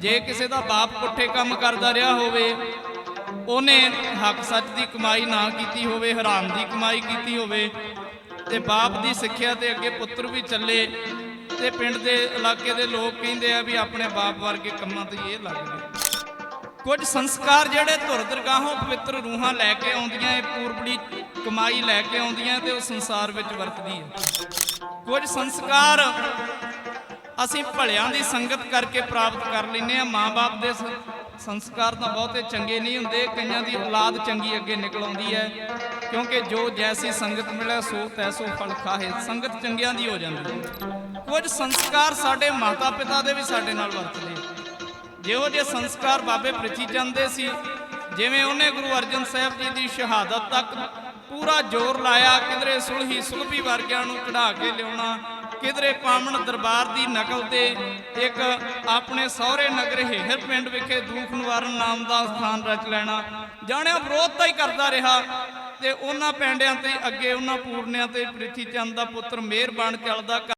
ਜੇ ਕਿਸੇ ਦਾ ਬਾਪ ਪੁੱਠੇ ਕੰਮ ਕਰਦਾ ਰਿਹਾ ਹੋਵੇ, ਉਹਨੇ ਹੱਕ ਸੱਚ ਦੀ ਕਮਾਈ ਨਾ ਕੀਤੀ ਹੋਵੇ, ਹਰਾਮ ਦੀ ਕਮਾਈ ਕੀਤੀ ਹੋਵੇ, ਤੇ ਬਾਪ ਦੀ ਸਿੱਖਿਆ ਤੇ ਅੱਗੇ ਪੁੱਤਰ ਵੀ ਚੱਲੇ, ਤੇ ਪਿੰਡ ਦੇ ਇਲਾਕੇ ਦੇ ਲੋਕ ਕਹਿੰਦੇ ਆ ਵੀ ਆਪਣੇ ਬਾਪ ਵਰਗੇ ਕੰਮਾਂ ਤੇ ਇਹ ਲੱਗ ਗਏ। ਕੁਝ ਸੰਸਕਾਰ ਜਿਹੜੇ ਧੁਰ ਦਰਗਾਹੋਂ ਪਵਿੱਤਰ ਰੂਹਾਂ ਲੈ ਕੇ ਆਉਂਦੀਆਂ, ਇਹ ਪੂਰਬੜੀ ਕਮਾਈ ਲੈ ਕੇ ਆਉਂਦੀਆਂ ਤੇ ਉਹ ਸੰਸਾਰ ਵਿੱਚ ਵਰਤਦੀ ਹੈ ਕੁਝ ਸੰਸਕਾਰ ਅਸੀਂ ਭਲਿਆਂ ਦੀ ਸੰਗਤ ਕਰਕੇ ਪ੍ਰਾਪਤ ਕਰ ਲੈਨੇ ਆ ਮਾਂ-ਬਾਪ ਦੇ ਸੰਸਕਾਰ ਤਾਂ ਬਹੁਤੇ ਚੰਗੇ ਨਹੀਂ ਹੁੰਦੇ, ਕਈਆਂ ਦੀ ਔਲਾਦ ਚੰਗੀ ਅੱਗੇ ਨਿਕਲ ਆਉਂਦੀ ਹੈ। ਕਿਉਂਕਿ ਜੋ ਜੈਸੀ ਸੰਗਤ ਮਿਲੇ, ਸੋ ਤੈਸੋ ਫਲ ਖਾਹੇ। ਸੰਗਤ ਚੰਗਿਆਂ ਦੀ ਹੋ ਜਾਂਦੀ ਹੈ। ਕੁਝ ਸੰਸਕਾਰ ਸਾਡੇ ਮਾਤਾ-ਪਿਤਾ ਦੇ ਵੀ ਸਾਡੇ ਨਾਲ ਵਰਤਦੇ ਜਿਹੋ ਜਿਹੇ ਸੰਸਕਾਰ ਬਾਬੇ ਪ੍ਰਿਥੀ ਜਾਂਦੇ ਸੀ, ਜਿਵੇਂ ਉਹਨੇ ਗੁਰੂ ਅਰਜਨ ਸਾਹਿਬ ਜੀ ਦੀ ਸ਼ਹਾਦਤ ਤੱਕ ਪੂਰਾ ਜ਼ੋਰ ਲਾਇਆ, ਕਿਧਰੇ ਸੁਲਹੀ ਸੁਲਭੀ ਵਰਗਿਆਂ ਨੂੰ ਕਢਾ ਕੇ ਲਿਆਉਣਾ ਕਿਧਰੇ ਪਾਵਨ ਦਰਬਾਰ ਦੀ ਨਕਲ ਤੇ ਇੱਕ ਆਪਣੇ ਸਹੁਰੇ ਨਗਰ ਹੇਹਰ ਪਿੰਡ ਵਿਖੇ ਦੁੱਖ ਨਿਵਾਰਨ ਨਾਮ ਦਾ ਸਥਾਨ ਰਚ ਲੈਣਾ। ਜਾਣਿਆ ਵਿਰੋਧ ਵਿਰੋਧਤਾ ਹੀ ਕਰਦਾ ਰਿਹਾ ਤੇ ਉਹਨਾਂ ਪੈਂਡਿਆਂ ਤੇ ਅੱਗੇ ਉਹਨਾਂ ਪੂਰਨਿਆਂ ਤੇ ਪ੍ਰਿਥੀ ਚੰਦ ਦਾ ਪੁੱਤਰ ਮਿਹਰਬਾਨ ਚੱਲਦਾ